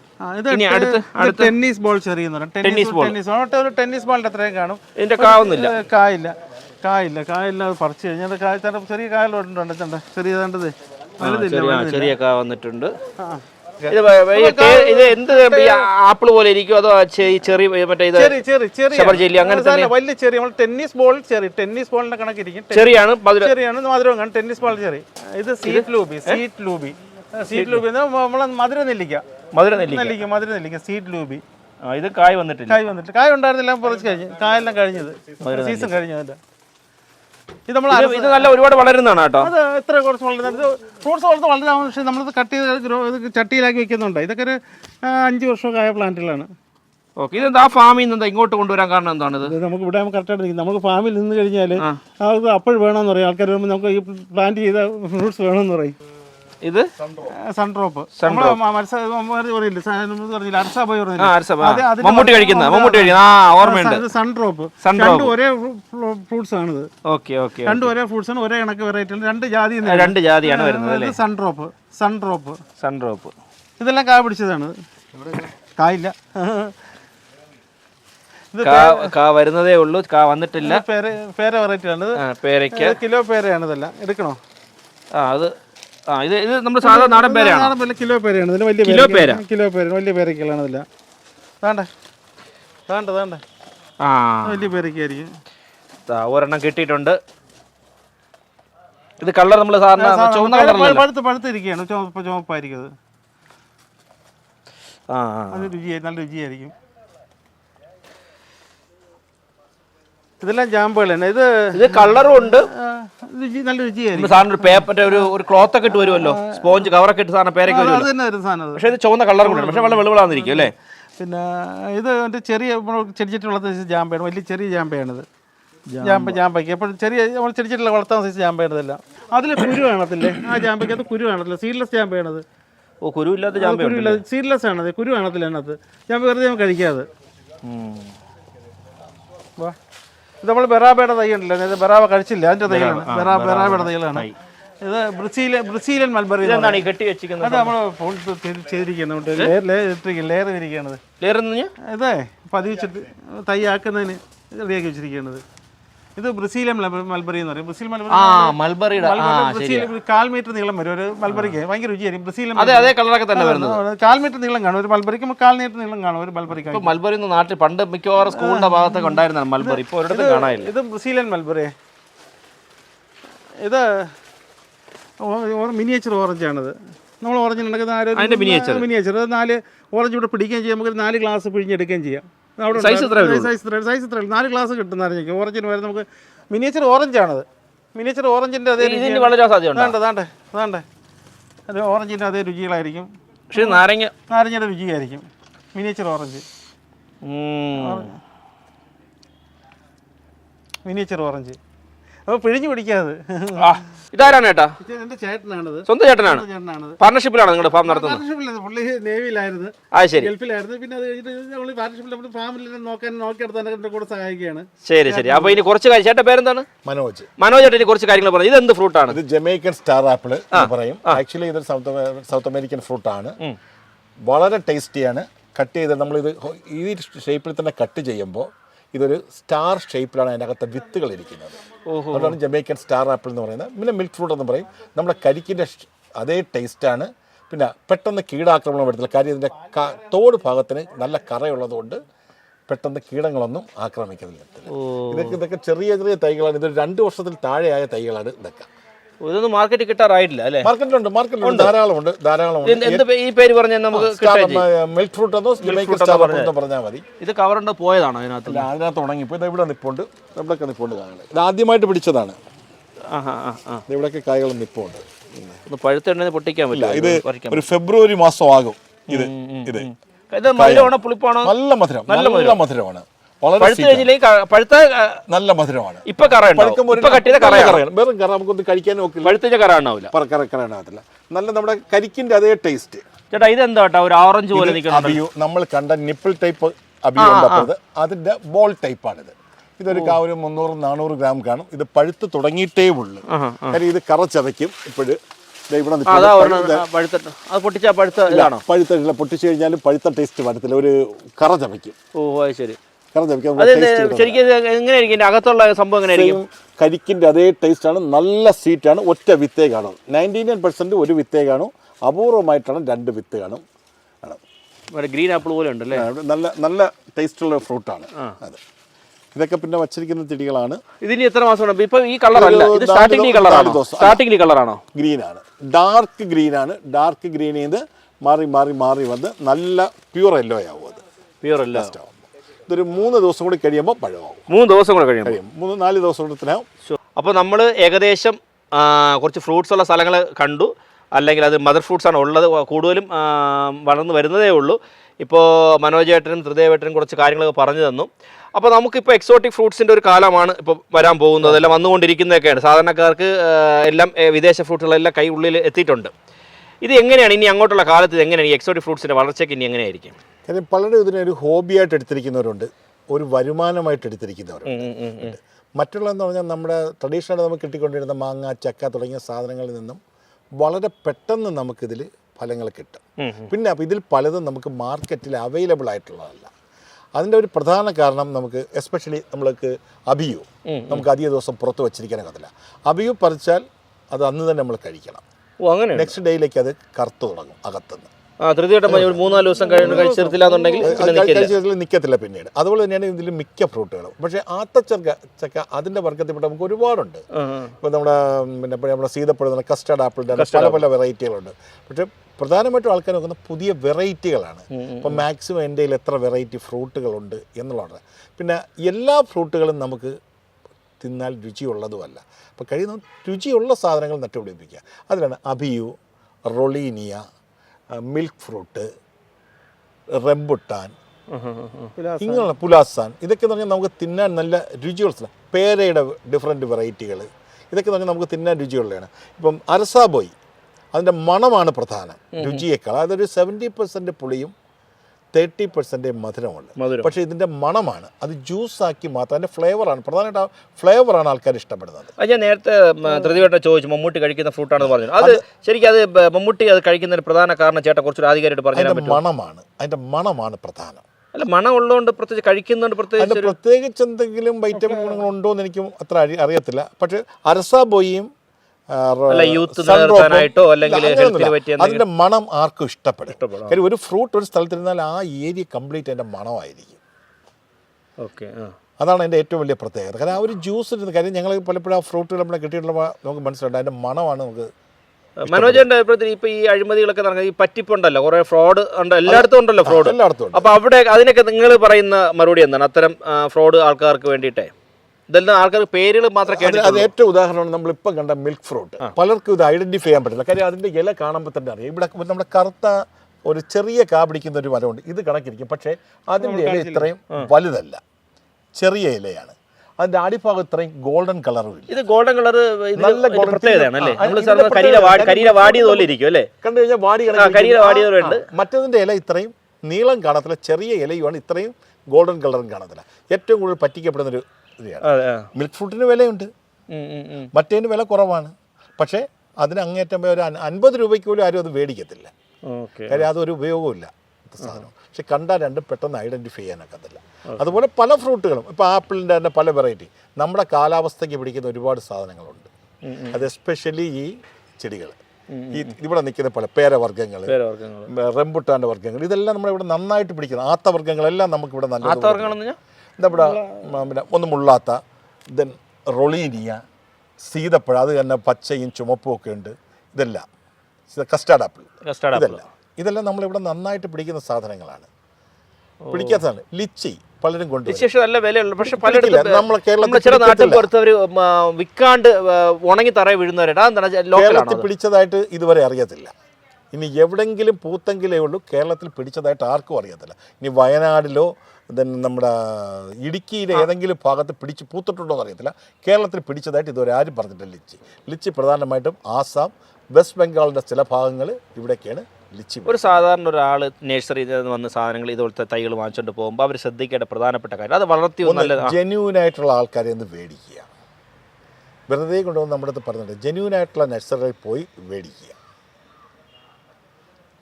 ടെന്നീസ് ബോൾ ചെറിയ ടെന്നീസ് ബോൾ ടെന്നീസ് ബോൾ ഒരു ടെന്നീസ് ബോളിന്റെ അത്രയും കാണും. ഇതിന്റെ കാവുന്നില്ല കായില്ല. കായില്ല കായില്ല പറിച്ചു കഴിഞ്ഞാൽ കായ ചെറിയ കായലുണ്ട് ചെറിയ ചെറിയ കാ വന്നിട്ടുണ്ട്. ആ. ഇത് ഇത് എന്ത് ആപ്പിൾ പോലെ ഇരിക്കും അതോ ചെ- ചെറിയ മറ്റേ ഇത് ചെറിയ ശബർജല്ലി അങ്ങനത്തെ അതല്ല, വലിയ ചെറിയ നമ്മൾ ടെന്നീസ് ബോൾ ചെറിയ ടെന്നീസ് ബോളിന്റെ കണക്കിരിക്കും ചെറിയാണ് ചെറിയാണ് മധുരം കാണും. ടെന്നീസ് ബോൾ ചെറിയ ഇത് സീറ്റ് ലൂബി സീറ്റ് ലൂബി സീറ്റ് ലൂബി നമ്മൾ മധുര നെല്ലിക്ക. മധുര നെല്ലിക്ക. മധുര നെല്ലിക്ക സീറ്റ് ലൂബി ഇത് കായ് വന്നിട്ടില്ല. കായ് വന്നിട്ട് കായ് ഉണ്ടായിരുന്നില്ല കുറച്ച് കഴിഞ്ഞ്. കായെല്ലാം കഴിഞ്ഞത്. സീസൺ കഴിഞ്ഞതല്ല. ഇത് നമ്മൾ ഇത് നല്ല ഒരുപാട് വളരുന്നതാണ് കേട്ടോ. അത് എത്ര കുറച്ച് വളരുന്നത്. ഫ്രൂട്ട്സ് വളർത്ത് വളരാൻ പക്ഷേ നമ്മളിത് കട്ട് ചെയ്ത് ചട്ടിയിലാക്കി വെക്കുന്നുണ്ട്. ഇതൊക്കെ ഒരു അഞ്ച് വർഷമൊക്കെ ആയ പ്ലാന്റുകളാണ്. ഓക്കെ ഇതെന്താ ആ ഫാമിൽ നിന്ന് ഇങ്ങോട്ട് കൊണ്ടുവരാൻ കാരണം എന്താണ് ഇത്? നമുക്ക് ഇവിടെ കറക്റ്റായിട്ട് നമുക്ക് ഫാമിൽ നിന്ന് കഴിഞ്ഞാൽ. അത് അപ്പോഴും വേണമെന്ന് പറയും. ആൾക്കാർ വരുമ്പോൾ നമുക്ക് ഈ പ്ലാന്റ് ചെയ്ത ഫ്രൂട്ട്സ് വേണമെന്ന് പറയും. ഇത്? സൺഡ്രോപ്പ്. മമ്മൂട്ടി കഴിക്കുന്ന മമ്മൂട്ടി കഴിക്കുന്ന. ആ ഓർമ്മയുണ്ട്. സൺഡ്രോപ്പ്. രണ്ടും ഒരേ ഫ്രൂട്ട്സ് ഇത് ഓക്കെ ഓക്കെ രണ്ട് ഒരേ ഫ്രൂട്ട്സ് ആണ് ഒരേ കണക്ക് വെറൈറ്റി രണ്ട് ജാതി രണ്ട് ജാതിയാണ് വരുന്നത് സൺഡ്രോപ്പ്. സൺഡ്രോപ്പ്. സൺഡ്രോപ്പ്. ഇതെല്ലാം കായ പിടിച്ചതാണ്. കായില്ല. കാ വരുന്നതേ ഉള്ളൂ. കാ വന്നിട്ടില്ല. പേര പേര വെറൈറ്റി ആണ് പേരയ്ക്ക്. കിലോ പേരയാണ് ഇതെല്ലാം. എടുക്കണോ? ആ അത് ആ ഇത് ഇത് നമ്മുടെ സാധാ നാടൻ പേരയാണ് നാടൻ പേര കിലോ പേരയാണ് ഇതിന് വലിയ കിലോ പേര? കിലോ പേര വലിയ പേരയ്ക്കലാണ് ഇതെല്ലാം വേണ്ട? വേണ്ട വേണ്ട? ആ. വലിയ പേരയ്ക്കായിരിക്കും ദാ, ഒരെണ്ണം കിട്ടിയിട്ടുണ്ട്. ഇത് കളർ നമ്മൾ സാധാരണ ചുവന്ന കളർ പഴുത്ത് പഴുത്തിരിക്കുകയാണ്. ചുവപ്പ് ചുവപ്പായിരിക്കും അത്. ആ. അത് രുചിയായി നല്ല രുചിയായിരിക്കും. ഇതെല്ലാം ജാമ്പുകൾ തന്നെ. ഇത് ഇത് കളറും ഉണ്ട്. നല്ല രുചിയായിരിക്കും. നമ്മൾ സാറിന് ഒരു പേപ്പറിന്റെ ഒരു ഒരു ക്ലോത്ത് ഒക്കെ ഇട്ട് വരുമല്ലോ? സ്പോഞ്ച് കവറൊക്കെ ഇട്ട് സാറിന് പേരൊക്കെ അത് തന്നെ ഒരു സാധനം അത്. പക്ഷെ ഇത് ചുവന്ന കളർ കൂടെ പക്ഷെ വളരെ വെളുവിളാന്നിരിക്കും അല്ലേ? പിന്നെ ഇത് മറ്റേ ചെറിയ നമ്മൾ ചെടിച്ചട്ടി വളർത്തുന്ന ജാമ്പയാണ്. വലിയ ചെറിയ ജാമ്പയാണിത്. ജാമ്പ. ജാമ്പയ്ക്ക്. അപ്പോൾ ചെറിയ നമ്മൾ ചെടിച്ചട്ടിൽ വളർത്താൻ സൈസ് ജാമ്പയാണിതല്ല. അതിൽ കുരു കാണത്തില്ലേ? ആ ജാമ്പയ്ക്ക് അത് കുരു കാണത്തില്ല. സീഡ്ലെസ് ജാമ്പയാണത്. ഓ കുരുവില്ലാത്ത ജാമ്പ കുരുവില്ല സീഡ്ലെസ് ആണത്. കുരു കാണത്തില്ല അതിനകത്ത്. ജാമ്പ വെറുതെ നമുക്ക് കഴിക്കാതെ. വാ. ഇത് നമ്മൾ ബെറാബയുടെ തൈ ഉണ്ടല്ലോ ഇത് ബെറാബ കഴിച്ചില്ല. അതിന്റെ തൈകളാണ്. ബെറാ ബെറാബയുടെ തൈകളാണ്. ഇത് ബ്രസീലിയൻ ബ്രസീലിയൻ മൽബറി എന്താണ് കെട്ടി വെച്ചിരിക്കുന്നത്? അത് നമ്മൾ ഫോൺ ചെയ്തിരിക്കുന്നത് ലെയർ ലെയർ ഇട്ടിരിക്കുന്നത് ലെയർ ഇതേ. പതിവിച്ചിട്ട് തൈ ആക്കുന്നതിന് റെഡിയാക്കി വെച്ചിരിക്കുകയാണത് ഇത് ബ്രസീലിയൻ മൽബറി എന്ന് പറയും. ബ്രസീൽ മൽബറി ആ മൽബറിയുടെ ആ ശരി കാൽ മീറ്റർ നീളം വരും. ഒരു മൽബറിക്ക് ഭയങ്കര രുചിയായിരിക്കും. ബ്രസീലിയൻ അതെ അതേ കളറൊക്കെ തന്നെ വരുന്നത്. മൽബറി. കാൽ മീറ്റർ നീളം കാണും. ഒരു മൽബറിക്ക് കാൽ മീറ്റർ നീളം കാണും ഒരു മൽബറിക്ക് ഇപ്പൊ മൽബറി എന്ന് നാട്ടിൽ പണ്ട് മിക്കവാറും സ്കൂളിന്റെ ഭാഗത്തൊക്കെ ഉണ്ടായിരുന്നാണ് മൽബറി. ഇപ്പൊ ഒരിടത്തും കാണാനില്ല. ഇത് ബ്രസീലിയൻ മൽബറി. ഇത് മിനിയേച്ചർ ഓറഞ്ച് ആണിത്. നമ്മൾ ഓറഞ്ച് ഉണ്ടാക്കുന്ന അതിന്റെ miniature. മിനിയേച്ചർ നാല് ഓറഞ്ച് ഇവിടെ പിടിക്കുകയും ചെയ്യാം. നമുക്ക് നാല് ഗ്ലാസ് പിഴിഞ്ഞെടുക്കുകയും ചെയ്യാം. അവിടെ Size ഇത്രയേ സൈസ് ഇത്ര സൈസ് ഇത്ര നാല് ഗ്ലാസ് കിട്ടുന്ന അറിഞ്ഞേക്കും ഓറഞ്ചിന് വരെ നമുക്ക് മിനിയേച്ചർ ഓറഞ്ച് ആണത്. മിനിയേച്ചർ ഓറഞ്ചിന്റെ അതേ രുചി. വളരെ സാധ്യതയുണ്ട്? വേണ്ട വേണ്ട വേണ്ട. അത് ഓറഞ്ചിന്റെ അതേ രുചികളായിരിക്കും. പക്ഷേ നാരങ്ങ നാരങ്ങയുടെ രുചിയായിരിക്കും. Miniature orange. മിനിയേച്ചർ ഓറഞ്ച് അപ്പോൾ പിഴിഞ്ഞ് പിടിക്കാതെ ഇതാരാണ് ചേട്ടാ ഇത് എന്റെ ചേട്ടനാണത്. സ്വന്തം ചേട്ടനാണ്. പാർട്ണർഷിപ്പിലാണ് നിങ്ങളുടെ ഫാം നടത്തുന്നത്. പുള്ളി നേവിയിലായിരുന്നു. ആ ശരി. ഗൾഫിലായിരുന്നു. പിന്നെ അത് കഴിഞ്ഞിട്ട് നമ്മൾ പാർട്ണർഷിപ്പിൽ നമ്മുടെ നോക്കാൻ നോക്കിയെടുത്ത് കൂടെ സഹായിക്കുകയാണ്. ശരി ശരി. അപ്പൊ ഇനി കുറച്ച് കാര്യം. ചേട്ടൻ പേരെന്താണ്? മനോജ്. മനോജ് ചേട്ടൻ ഇനി കുറച്ച് കാര്യങ്ങൾ പറഞ്ഞു ഇത് എന്ത് ഫ്രൂട്ട് ആണ് ഇത് ജമൈക്കൻ സ്റ്റാർ ആപ്പിൾ എന്ന് പറയും. ആക്ച്വലി ഇത് സൗത്ത് സൗത്ത് അമേരിക്കൻ ഫ്രൂട്ട് ആണ് വളരെ ടേസ്റ്റിയാണ്. കട്ട് ചെയ്ത് നമ്മളിത് ഇത് ഈ ഷേപ്പിൽ തന്നെ കട്ട് ചെയ്യുമ്പോൾ ഇതൊരു സ്റ്റാർ ഷേപ്പിലാണ് അതിനകത്തെ വിത്തുകൾ ഇരിക്കുന്നത്. അതുകൊണ്ടാണ് ജമൈക്കൻ സ്റ്റാർ ആപ്പിൾ എന്ന് പറയുന്നത്. പിന്നെ മിൽക്ക് ഫ്രൂട്ട് എന്ന് പറയും. നമ്മുടെ കരിക്കിന്റെ അതേ ടേസ്റ്റാണ് പിന്നെ പെട്ടെന്ന് കീടാക്രമണം വരത്തില്ല. കാര്യം ഇതിന്റെ ക- തോട് ഭാഗത്തിന് നല്ല കറയുള്ളതുകൊണ്ട് പെട്ടെന്ന് കീടങ്ങളൊന്നും ആക്രമിക്കുന്നില്ല. ഇതൊക്കെ ഇതൊക്കെ ചെറിയ ചെറിയ തൈകളാണ്. ഇതൊരു രണ്ട് വർഷത്തിൽ താഴെയായ തൈകളാണ് ഇതൊക്കെ. ഇതൊന്നും മാർക്കറ്റിൽ കിട്ടാറായിട്ടില്ല അല്ലേ? മാർക്കറ്റിലുണ്ട് മാർക്കറ്റിലുണ്ട് ധാരാളമുണ്ട് ധാരാളമുണ്ട്. എന്ത് ഈ പേര് പറഞ്ഞാൽ നമുക്ക്. മിൽക്ക് ഫ്രൂട്ട് എന്നോ സ്റ്റാർ എന്നോ പറഞ്ഞാൽ മതി. ഇത് കവറുണ്ട് പോയതാണോ അതിനകത്ത്? അതിനകത്ത് തുടങ്ങിപ്പോയി ഇവിടെ നിപ്പുണ്ട്. ഇവിടെയൊക്കെ നിപ്പുണ്ട് കായകൾ ഇത് ആദ്യമായിട്ട് പിടിച്ചതാണ്. ഇവിടെയൊക്കെ കായകൾ നിപ്പുണ്ട്. പഴുത്തെണ്ണ പൊട്ടിക്കാൻ പറ്റില്ല ഇത് ഒരു ഫെബ്രുവരി മാസം ആകും ഇത്. ഇത് ഇത് മധുരമാണോ പുളിപ്പാണോ? നല്ല മധുരം നല്ല മധുരമാണ്. പഴുത്ത് കഴിഞ്ഞില്ലെങ്കിൽ പഴുത്ത നല്ല മധുരമാണ്. ഇപ്പൊ. വെറും കറ നമുക്കൊന്നും പഴുത്ത കറ ഉണ്ടാവില്ല. നല്ല നമ്മുടെ കരിക്കിന്റെ അതേ ടേസ്റ്റ് ചേട്ടാ ഇത് കേട്ടോ? ഒരു ഓറഞ്ച് പോലെ അബിയു നമ്മൾ കണ്ട നിപ്പിൾ ടൈപ്പ് അബിയു അതിന്റെ ബോൾ ടൈപ്പാണിത് ഇതൊരു കാ ഒരു മുന്നൂറ് നാനൂറ് ഗ്രാം കാണും. ഇത് പഴുത്ത് തുടങ്ങിയിട്ടേ ഉള്ളൂ. കാര്യം ഇത് കറ ചതയ്ക്കും ഇപ്പോഴ്. പഴുത്ത പഴുത്തിട്ടില്ല പൊട്ടിച്ചു കഴിഞ്ഞാലും പഴുത്ത ടേസ്റ്റ് വരത്തില്ല ഒരു കറ ചതയ്ക്കും. ഓ ശരി. ശരിക്കും എങ്ങനെയായിരിക്കും? ഇതിന്റെ അകത്തുള്ള സംഭവം എങ്ങനെയായിരിക്കും? കരിക്കിന്റെ അതേ ടേസ്റ്റ് ആണ് നല്ല സ്വീറ്റാണ് ഒറ്റ വിത്തേ കാണും. നയന്റി നയൻ പെർസെന്റ് ഒരു വിത്തേ കാണും അപൂർവമായിട്ടാണ് രണ്ട് വിത്ത് കാണും. ഗ്രീൻ ആപ്പിൾ പോലെ ഉണ്ടല്ലേ? നല്ല നല്ല ടേസ്റ്റുള്ള ഫ്രൂട്ടാണ് ആണ്. ഇതൊക്കെ പിന്നെ വച്ചിരിക്കുന്ന ചെടികളാണ്. ഇതിന് എത്ര മാസം ഇപ്പൊ ഈ കളർ അല്ല. ഇത് സ്റ്റാർട്ടിംഗ് കളറാണോ സ്റ്റാർട്ടിംഗ് കളറാണോ ഗ്രീൻ ആണ്? ഡാർക്ക് ഗ്രീൻ ആണ്? ഡാർക്ക് ഗ്രീനിൽ നിന്ന് മാറി മാറി മാറി വന്ന് നല്ല പ്യൂർ യെല്ലോ ആവും അത്. പ്യൂർ അല്ല ഇതൊരു മൂന്ന് ദിവസം കൂടി കഴിയുമ്പോൾ പഴമാവും. മൂന്ന് ദിവസം കൂടെ കഴിയും കഴിയും. മൂന്ന് നാല് ദിവസം കൂടെ തന്നെ അപ്പോൾ നമ്മൾ ഏകദേശം ആ, കുറച്ച് ഫ്രൂട്ട്സ് ഉള്ള സ്ഥലങ്ങൾ കണ്ടു. അല്ലെങ്കിൽ അത് മദർ ഫ്രൂട്ട്സ് ആണ് ഉള്ളത്. കൂടുതലും ആ, വളർന്നു വരുന്നതേ ഉള്ളൂ. ഇപ്പോൾ മനോജേട്ടനും ത്രിദേവേട്ടനും കുറച്ച് കാര്യങ്ങളൊക്കെ പറഞ്ഞു തന്നു. അപ്പോൾ നമുക്കിപ്പോൾ എക്സോട്ടിക് ഫ്രൂട്ട്സിന്റെ ഒരു കാലമാണ് ഇപ്പോൾ വരാൻ പോകുന്നത്. എല്ലാം വന്നുകൊണ്ടിരിക്കുന്നതൊക്കെയാണ്. സാധാരണക്കാർക്ക് ആ, എല്ലാം ഏ, വിദേശ ഫ്രൂട്ടുകളെല്ലാം കൈ ഉള്ളിൽ എത്തിയിട്ടുണ്ട്. ഇത് എങ്ങനെയാണ്? ഇനി അങ്ങോട്ടുള്ള കാലത്ത് ഇത് എങ്ങനെയാണ്? ഈ എക്സോട്ടിക് ഫ്രൂട്ട്സിന്റെ വളർച്ചയ്ക്ക് ഇനി എങ്ങനെയായിരിക്കും? കാര്യം പലരും ഇതിനെ ഒരു ഹോബിയായിട്ട് എടുത്തിരിക്കുന്നവരുണ്ട്. ഒരു വരുമാനമായിട്ട് എടുത്തിരിക്കുന്നവരുണ്ട്. മറ്റുള്ളതെന്ന് പറഞ്ഞാൽ നമ്മുടെ ട്രഡീഷണൽ നമുക്ക് കിട്ടിക്കൊണ്ടിരുന്ന മാങ്ങ ചക്ക തുടങ്ങിയ സാധനങ്ങളിൽ നിന്നും വളരെ പെട്ടെന്ന് നമുക്കിതിൽ ഫലങ്ങൾ കിട്ടും. പിന്നെ അപ്പോൾ ഇതിൽ പലതും നമുക്ക് മാർക്കറ്റിൽ അവൈലബിൾ ആയിട്ടുള്ളതല്ല. അതിന്റെ ഒരു പ്രധാന കാരണം നമുക്ക് എസ്പെഷ്യലി നമ്മൾക്ക് അബിയു. നമുക്ക് അധിക ദിവസം പുറത്ത് വച്ചിരിക്കാനൊക്കത്തില്ല അബിയു പറിച്ചാൽ അത് അന്ന് തന്നെ നമ്മൾ കഴിക്കണം. നെക്സ്റ്റ് ഡേയിലേക്ക് അത് കറുത്തു തുടങ്ങും അകത്തുനിന്ന്. ആ ധൃതിയായിട്ട് ഒരു മൂന്നാൽ ദിവസം കഴിഞ്ഞു കഴിച്ചെടുത്തില്ല എന്നുണ്ടെങ്കിൽ നിൽക്കത്തില്ല പിന്നീട്. അതുപോലെ തന്നെയാണ് ഇതിൽ മിക്ക ഫ്രൂട്ടുകളും. പക്ഷേ ആത്തച്ചക്ക ചക്ക അതിന്റെ വർഗത്തിൽപ്പെട്ട നമുക്ക് ഒരുപാടുണ്ട്. ഇപ്പോൾ നമ്മുടെ പിന്നെ നമ്മുടെ സീതപ്പഴം കസ്റ്റർഡ് ആപ്പിളിന്റെ പല പല വെറൈറ്റികളുണ്ട് പക്ഷേ പ്രധാനമായിട്ടും ആൾക്കാർ നോക്കുന്ന പുതിയ വെറൈറ്റികളാണ് ഇപ്പം മാക്സിമം എന്റെ കയ്യിൽ എത്ര വെറൈറ്റി ഫ്രൂട്ടുകളുണ്ട് എന്നുള്ളതാണ്. പിന്നെ എല്ലാ ഫ്രൂട്ടുകളും നമുക്ക് തിന്നാൽ രുചിയുള്ളതുമല്ല. അപ്പോൾ കഴിയുന്ന രുചിയുള്ള സാധനങ്ങൾ നട്ടുപിടിപ്പിക്കുക. അതിലാണ് abiu rollinia milk fruit rambutan ഇങ്ങനെയുള്ള പുലാസാൻ ഇതൊക്കെ എന്ന് പറഞ്ഞാൽ നമുക്ക് തിന്നാൻ നല്ല രുചിയുള്ള പേരയുടെ ഡിഫറെന്റ് വെറൈറ്റികൾ ഇതൊക്കെ എന്ന് പറഞ്ഞാൽ നമുക്ക് തിന്നാൻ രുചിയുള്ളതാണ്. ഇപ്പം അരസാബോയ് അതിന്റെ മണമാണ് പ്രധാനം. രുചിയേക്കാൾ. അതൊരു സെവന്റി പെർസെന്റ് പുളിയും തേർട്ടി പെർസെന്റ് മധുരമുണ്ട്. മധുരം. പക്ഷേ ഇതിന്റെ മണമാണ്. അത് ജ്യൂസാക്കി മാത്രം അതിന്റെ ഫ്ലേവറാണ്. പ്രധാനമായിട്ട് ആ ഫ്ലേവറാണ് ആൾക്കാർ ഇഷ്ടപ്പെടുന്നത്. അത് ഞാൻ നേരത്തെ ധൃതിവേട്ട ചോദിച്ചു മമ്മൂട്ടി കഴിക്കുന്ന ഫ്രൂട്ടാണെന്ന് പറഞ്ഞു. അത് ശരിക്കും അത് മമ്മൂട്ടി അത് കഴിക്കുന്നതിന് പ്രധാന കാരണം ചേട്ടൻ കുറച്ചൊരു ആധികാരികമായിട്ട് പറഞ്ഞു മണമാണ്. അതിന്റെ മണമാണ് പ്രധാനം. അല്ല മണമുള്ളതുകൊണ്ട് പ്രത്യേകിച്ച് കഴിക്കുന്നുണ്ട് പ്രത്യേകിച്ച് പ്രത്യേകിച്ച് എന്തെങ്കിലും വൈറ്റമിൻ ഗുണങ്ങളുണ്ടോ എന്ന് എനിക്ക് അത്ര അറിയത്തില്ല. പക്ഷേ അരസാബോയിയും അതിന്റെ മണം ആർക്കും ഇഷ്ടപ്പെടും കാര്യം ഒരു ഫ്രൂട്ട് ഒരു സ്ഥലത്തിരുന്നാൽ ആ ഏരിയ കംപ്ലീറ്റ് അതിന്റെ മണമായിരിക്കും. ഓക്കെ അതാണ് എന്റെ ഏറ്റവും വലിയ പ്രത്യേകത. കാരണം ആ ഒരു ജ്യൂസ് ഇരുന്ന് കാര്യം ഞങ്ങൾ പലപ്പോഴും ആ ഫ്രൂട്ടുകൾ നമ്മളെ കിട്ടിയിട്ടുള്ള നമുക്ക് മനസ്സിലുണ്ട് അതിന്റെ മണമാണ് നമുക്ക് മനോജന്റെ അഭിപ്രായത്തിൽ ഇപ്പൊ ഈ അഴിമതികളൊക്കെ നടക്കുന്നത് ഈ പറ്റിപ്പുണ്ടല്ലോ? കുറെ ഫ്രോഡ് ഉണ്ട്. എല്ലായിടത്തും ഉണ്ടല്ലോ ഫ്രോഡ് എല്ലായിടത്തും അപ്പൊ അവിടെ അതിനൊക്കെ നിങ്ങൾ പറയുന്ന മറുപടി എന്താണ്? അത്തരം ഫ്രോഡ് ആൾക്കാർക്ക് വേണ്ടിയിട്ടേ. ഇതെല്ലാം ആൾക്കാർ പേരുകൾ മാത്രം അത് ഏറ്റവും ഉദാഹരണമാണ് നമ്മളിപ്പം കണ്ട മിൽക്ക് ഫ്രൂട്ട് പലർക്കും ഇത് ഐഡന്റിഫൈ ചെയ്യാൻ പറ്റില്ല. കാര്യം അതിന്റെ ഇല കാണുമ്പോൾ തന്നെ അറിയാം. ഇവിടെ നമ്മുടെ കറുത്ത ഒരു ചെറിയ കാ പിടിക്കുന്ന ഒരു മരമുണ്ട്. ഇത് കണക്കിരിക്കും. പക്ഷേ അതിന്റെ ഇല ഇത്രയും വലുതല്ല. ചെറിയ ഇലയാണ്. അതിന്റെ അടിഭാഗം ഇത്രയും ഗോൾഡൻ കളറും ഇല്ല. ഇത് ഗോൾഡൻ കളർ നല്ല മറ്റതിന്റെ കണ്ടു? കഴിഞ്ഞാൽ വാടി ഇല ഇത്രയും നീളം കാണത്തില്ല. ചെറിയ ഇലയുമാണ് ഇത്രയും ഗോൾഡൻ കളറും കാണത്തില്ല. ഏറ്റവും കൂടുതൽ പറ്റിക്കപ്പെടുന്ന ഒരു. മിൽക്ക് ഫ്രൂട്ടിന് വിലയുണ്ട്. മറ്റേതിന് വില കുറവാണ്. പക്ഷേ അതിന് അങ്ങേറ്റം ഒരു അൻ- അൻപത് രൂപയ്ക്ക് പോലും ആരും അത് മേടിക്കത്തില്ല. കാര്യം അതൊരു ഉപയോഗമില്ല സാധനം. പക്ഷെ കണ്ടാൽ രണ്ടും പെട്ടെന്ന് ഐഡന്റിഫൈ ചെയ്യാനൊക്കത്തില്ല. അതുപോലെ പല ഫ്രൂട്ടുകളും ഇപ്പോൾ ആപ്പിളിന്റെ തന്നെ പല വെറൈറ്റി. നമ്മുടെ കാലാവസ്ഥയ്ക്ക് പിടിക്കുന്ന ഒരുപാട് സാധനങ്ങളുണ്ട്. അത് എസ്പെഷ്യലി ഈ ചെടികൾ ഈ ഇവിടെ നിൽക്കുന്ന പല പേരവർഗങ്ങൾ റെമ്പുട്ടാന്റെ വർഗങ്ങൾ ഇതെല്ലാം നമ്മുടെ ഇവിടെ നന്നായിട്ട് പിടിക്കുന്നത് ആത്തവർഗങ്ങളെല്ലാം നമുക്ക് ഇവിടെ നല്ല നമ്മുടെ പിന്നെ ഒന്ന് മുള്ളാത്ത ദെൻ റൊളീനിയ സീതപ്പഴ അത് തന്നെ പച്ചയും ചുമപ്പും ഒക്കെ ഉണ്ട്. ഇതെല്ലാം. കസ്റ്റാർഡ് ആപ്പിൾ കസ്റ്റാർഡ് ആപ്പിൾ ഇതെല്ലാം. ഇതെല്ലാം നമ്മളിവിടെ നന്നായിട്ട് പിടിക്കുന്ന സാധനങ്ങളാണ്. പിടിക്കാത്തതാണ് ലിച്ചി പലരും കൊണ്ടുവരും. ശേഷം നല്ല വിലയുള്ളൂ. പക്ഷെ. പലയിടത്തും നമ്മളെ കേരളത്തിൽ ചില നാട്ടിൽ. പുറത്തവർ വിൽക്കാണ്ട് ഉണങ്ങി തറ വീഴുന്നവരുണ്ട് അതെന്താണ് കേരളത്തിൽ പിടിച്ചതായിട്ട് ഇതുവരെ അറിയത്തില്ല. ഇനി എവിടെങ്കിലും പൂത്തെങ്കിലേ ഉള്ളൂ. കേരളത്തിൽ പിടിച്ചതായിട്ട് ആർക്കും അറിയത്തില്ല. ഇനി വയനാടിലോ then നമ്മുടെ ഇടുക്കിയിലെ ഏതെങ്കിലും ഭാഗത്ത് പിടിച്ച് പൂത്തിട്ടുണ്ടോ എന്ന് അറിയത്തില്ല. കേരളത്തിൽ പിടിച്ചതായിട്ട് ഇതുവരെ ആരും പറഞ്ഞിട്ടില്ല ലിച്ചി. ലിച്ചി പ്രധാനമായിട്ടും ആസാം വെസ്റ്റ് ബംഗാളിന്റെ ചില ഭാഗങ്ങൾ ഇവിടെയൊക്കെയാണ് ലിച്ചി ഒരു സാധാരണ ഒരാൾ നഴ്സറിയിൽ നിന്ന് വന്ന് സാധനങ്ങൾ ഇതുപോലത്തെ തൈകൾ വാങ്ങിച്ചുകൊണ്ട് പോകുമ്പോൾ അവർ ശ്രദ്ധിക്കേണ്ട പ്രധാനപ്പെട്ട കാര്യം. അത് വളർത്തി ജെന്യൂൻ ആയിട്ടുള്ള ആൾക്കാരെ ഒന്ന് മേടിക്കുക വെറുതെ കൊണ്ടുവന്ന് നമ്മുടെ അടുത്ത് പറഞ്ഞിട്ടുണ്ട്. ജെന്യൂൻ ആയിട്ടുള്ള നഴ്സറിയിൽ പോയി മേടിക്കുക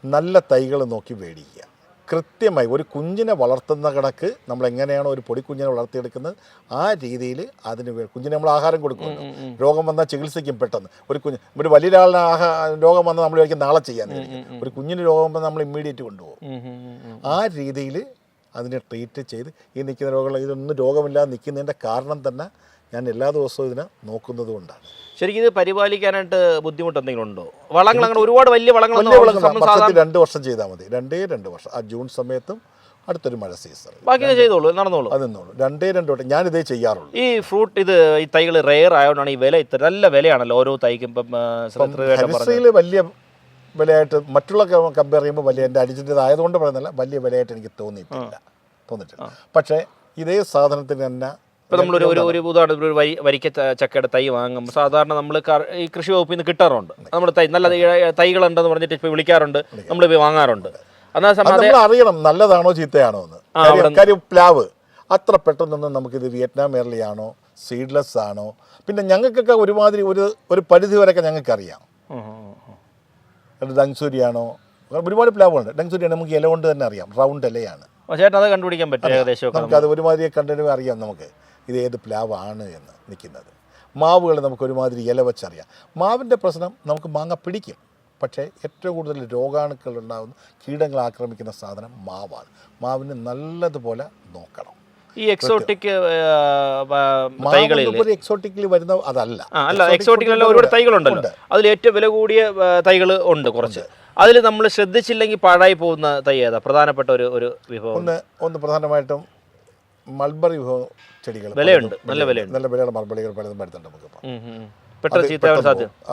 നല്ല തൈകൾ നോക്കി മേടിക്കുക കൃത്യമായി ഒരു കുഞ്ഞിനെ വളർത്തുന്ന കണക്ക് നമ്മൾ എങ്ങനെയാണോ ഒരു പൊടിക്കുഞ്ഞിനെ വളർത്തിയെടുക്കുന്നത് ആ രീതിയിൽ അതിന് കുഞ്ഞിന് നമ്മൾ ആഹാരം കൊടുക്കുമല്ലോ. രോഗം വന്നാൽ ചികിത്സിക്കും പെട്ടെന്ന്. ഒരു കുഞ്ഞ് ഒരു വലിയ ഒരാളിന് ആഹാ രോഗം വന്നാൽ നമ്മൾ കഴിക്കും നാളെ ചെയ്യാൻ ഒരു കുഞ്ഞിന് രോഗം വന്നാൽ നമ്മൾ ഇമ്മീഡിയറ്റ് കൊണ്ടുപോകും. ആ രീതിയിൽ അതിനെ ട്രീറ്റ് ചെയ്ത് ഈ നിൽക്കുന്ന രോഗങ്ങൾ ഇതൊന്നും രോഗമില്ലാതെ നിൽക്കുന്നതിന്റെ കാരണം തന്നെ ഞാൻ എല്ലാ ദിവസവും ഇതിനെ നോക്കുന്നത് കൊണ്ടാണ്. ശരിക്കും ഇത് പരിപാലിക്കാനായിട്ട് ബുദ്ധിമുട്ട് എന്തെങ്കിലും ഉണ്ടോ? വളങ്ങൾ അങ്ങനെ ഒരുപാട് വലിയ വർഷത്തിൽ സാധാരണ രണ്ട് വർഷം ചെയ്താൽ മതി. രണ്ടേ രണ്ട് വർഷം. ആ ജൂൺ സമയത്തും അടുത്തൊരു മഴ സീസൺ ബാക്കി ചെയ്തോളൂ നടന്നോളൂ. അത് നിന്നോളൂ രണ്ടേ രണ്ട് വട്ടം. ഞാനിതേ ചെയ്യാറുള്ളൂ. ഈ ഫ്രൂട്ട് ഇത് ഈ തൈകൾ റെയർ ആയതുകൊണ്ടാണ് ഈ വില ഇത്ര നല്ല വിലയാണല്ലോ ഓരോ തൈക്കും. ഇപ്പം ഹരിശ്രീയിൽ വലിയ വിലയായിട്ട് മറ്റുള്ള കമ്പയർ ചെയ്യുമ്പോൾ വലിയ എന്റെ അടിച്ചിട്ട് ആയതുകൊണ്ട് പറയുന്നില്ല വലിയ വിലയായിട്ട് എനിക്ക് തോന്നിയിട്ടില്ല. തോന്നിയിട്ടില്ല. പക്ഷേ ഇതേ സാധനത്തിന് തന്നെ ഇപ്പം നമ്മൾ ഒരു ഒരു ഉദാഹരണത്തിന് ഒരു വരി വരിക്ക ചക്കയുടെ തൈ വാങ്ങുമ്പോൾ സാധാരണ നമ്മൾ ഈ കൃഷി വകുപ്പിൽ നിന്ന് കിട്ടാറുണ്ട്. നമ്മൾ തൈ നല്ല തൈകളുണ്ടെന്ന് പറഞ്ഞിട്ട് ഇപ്പോൾ വിളിക്കാറുണ്ട്. നമ്മൾ വാങ്ങാറുണ്ട്. എന്നാൽ അറിയണം നല്ലതാണോ ചീത്തയാണോ എന്ന്. കാര്യം- പ്ലാവ്. അത്ര പെട്ടെന്നൊന്നും നമുക്കിത് വിയറ്റ്നാം എയർലിയാണോ സീഡ്ലെസ് ആണോ? പിന്നെ ഞങ്ങൾക്കൊക്കെ ഒരുമാതിരി ഒരു ഒരു പരിധി വരെയൊക്കെ ഞങ്ങൾക്കറിയാം. ഡങ്സൂരിയാണോ ഒരുപാട് പ്ലാവുണ്ട് ഡങ്സൂരിയാണ് നമുക്ക് ഇല കൊണ്ട് തന്നെ അറിയാം. റൗണ്ട് ഇലയാണ്. ചേട്ടൻ അത് കണ്ടുപിടിക്കാൻ പറ്റും ഏകദേശം അത് നമുക്കത് ഒരുമാതിരി കണ്ടിട്ട് അറിയാം നമുക്ക്. ഇത് ഏത് പ്ലാവാണ് എന്ന് നിൽക്കുന്നത്. മാവുകൾ നമുക്ക് ഒരുമാതിരി ഇല വെച്ചറിയാം. മാവിന്റെ പ്രശ്നം നമുക്ക് മാങ്ങ പിടിക്കും. പക്ഷേ ഏറ്റവും കൂടുതൽ രോഗാണുക്കൾ ഉണ്ടാകുന്ന കീടങ്ങൾ ആക്രമിക്കുന്ന സാധനം മാവാണ്. മാവിന് നല്ലതുപോലെ നോക്കണം. ഈ എക്സോട്ടിക് തൈകളിൽ എക്സോട്ടിക്കിൽ വരുന്ന അതല്ല. അല്ല എക്സോട്ടിക്കിലല്ല ഒരുപാട് തൈകളുണ്ടല്ലോ. അതിൽ ഏറ്റവും വില കൂടിയ തൈകൾ ഉണ്ട് കുറച്ച്. അതിൽ നമ്മൾ ശ്രദ്ധിച്ചില്ലെങ്കിൽ പാഴായി പോകുന്ന തൈ ഏതാ? പ്രധാനപ്പെട്ട ഒരു ഒരു വിഭവം. ഒന്ന് ഒന്ന് പ്രധാനമായിട്ടും മൾബറി വിഭവ ചെടികൾ വിലയുണ്ട്, നല്ല വിലയുണ്ട്. നല്ല വിലയുള്ള മൾബറികൾ പലതും വരുന്നുണ്ട് നമുക്ക്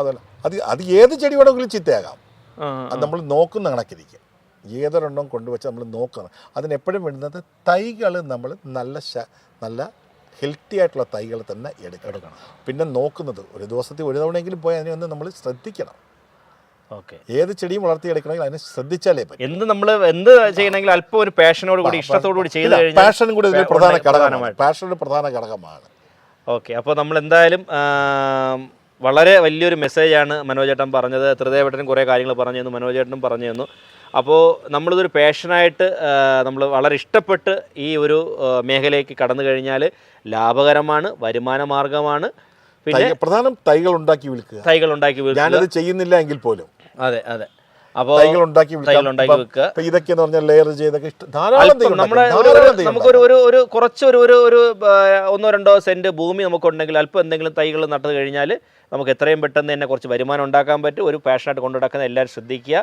അതല്ല. അത് അത് ഏത് ചെടി വേണമെങ്കിലും ചീത്തയാകാം. അത് നമ്മൾ നോക്കുന്ന കണക്കിരിക്കും. ഏതൊരെണ്ണം കൊണ്ടുവച്ച് നമ്മൾ നോക്കണം. അതിനെപ്പോഴും വേണ്ടുന്നത് തൈകൾ നമ്മൾ നല്ല നല്ല ഹെൽത്തി ആയിട്ടുള്ള തൈകൾ തന്നെ എടുക്കണം. പിന്നെ നോക്കുന്നത് ഒരു ദിവസത്തിൽ ഒരു തവണയെങ്കിലും പോയി അതിനെ ഒന്ന് നമ്മൾ ശ്രദ്ധിക്കണം. ഏത് ചെടിയും വളർത്തിയെടുക്കണമെങ്കിൽ അതിനെ ശ്രദ്ധിച്ചാലേ പറ്റും. എന്ത് നമ്മൾ എന്ത് ചെയ്യണമെങ്കിൽ അല്പം ഒരു പാഷനോട് കൂടി ഇഷ്ടത്തോടു കൂടി ചെയ്ത് കഴിഞ്ഞാൽ പാഷനും കൂടി ഇതിൽ പ്രധാന ഘടകമാണ്. പാഷൻ ഒരു പ്രധാന ഘടകമാണ്. ഓക്കെ അപ്പോൾ നമ്മൾ എന്തായാലും വളരെ വലിയൊരു മെസ്സേജാണ് മനോജേട്ടൻ പറഞ്ഞത്. ത്രിദേവേട്ടനും കുറേ കാര്യങ്ങൾ പറഞ്ഞു തന്നു മനോജേട്ടനും പറഞ്ഞു തന്നു അപ്പോൾ നമ്മളിതൊരു പാഷനായിട്ട് നമ്മൾ വളരെ ഇഷ്ടപ്പെട്ട് ഈ ഒരു മേഖലയ്ക്ക് കടന്നു കഴിഞ്ഞാൽ ലാഭകരമാണ് വരുമാന മാർഗമാണ്. പിന്നെ പ്രധാനം തൈകൾ ഉണ്ടാക്കി വിൽക്കുക. തൈകൾ ഉണ്ടാക്കി ഞാനത് ചെയ്യുന്നില്ല എങ്കിൽ പോലും. അതെ അതെ. അപ്പോൾ തൈകൾ ഉണ്ടാക്കി ഉണ്ടാക്കി വെക്കുക ഇതൊക്കെ എന്ന് പറഞ്ഞാൽ ലെയർ ചെയ്തൊക്കെ ഇഷ്ടം. ധാരാളം നമ്മുടെ നമുക്കൊരു ഒരു ഒരു കുറച്ച് ഒരു ഒരു ഒന്നോ രണ്ടോ സെന്റ് ഭൂമി നമുക്കുണ്ടെങ്കിൽ അല്പം എന്തെങ്കിലും തൈകൾ നട്ടത് കഴിഞ്ഞാൽ നമുക്ക് എത്രയും പെട്ടെന്ന് തന്നെ കുറച്ച് വരുമാനം ഉണ്ടാക്കാൻ പറ്റും. ഒരു പാഷനായിട്ട് കൊണ്ടു നടക്കുന്ന എല്ലാവരും ശ്രദ്ധിക്കുക.